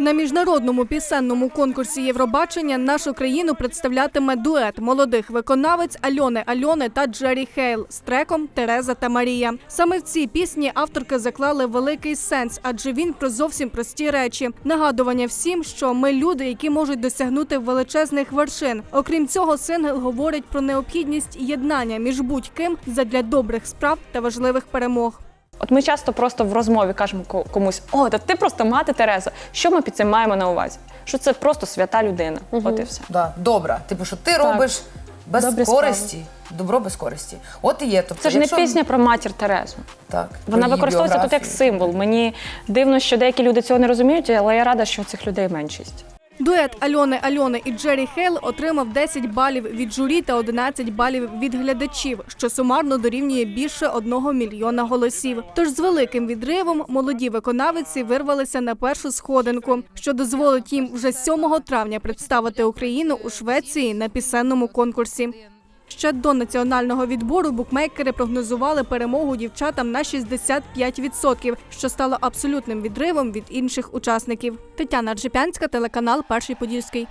На міжнародному пісенному конкурсі Євробачення нашу країну представлятиме дует молодих виконавець Альони Альони та Джері Хейл з треком Тереза та Марія. Саме в цій пісні авторки заклали великий сенс, адже він про зовсім прості речі. Нагадування всім, що ми люди, які можуть досягнути величезних вершин. Окрім цього, сингл говорить про необхідність єднання між будь-ким задля добрих справ та важливих перемог. От ми часто просто в розмові кажемо ко- комусь: о, та ти просто мати Тереза. Що ми під цим маємо на увазі? Що це просто свята людина. От і все. Да, добра. Типу, що ти робиш без Добрі користі, добро без користі. От і є. Тобто, Це ж не пісня про матір Терезу. Так, Вона використовується тут як символ. Мені дивно, що деякі люди цього не розуміють, але я рада, що цих людей меншість. Дует Альони Альони і Джері Хейл отримав 10 балів від журі та 11 балів від глядачів, що сумарно дорівнює більше одного мільйона голосів. Тож з великим відривом молоді виконавиці вирвалися на першу сходинку, що дозволить їм вже 7 травня представити Україну у Швеції на пісенному конкурсі. Ще до національного відбору букмекери прогнозували перемогу дівчатам на 65%, що стало абсолютним відривом від інших учасників. Тетяна Джипянська, телеканал Перший Подільський.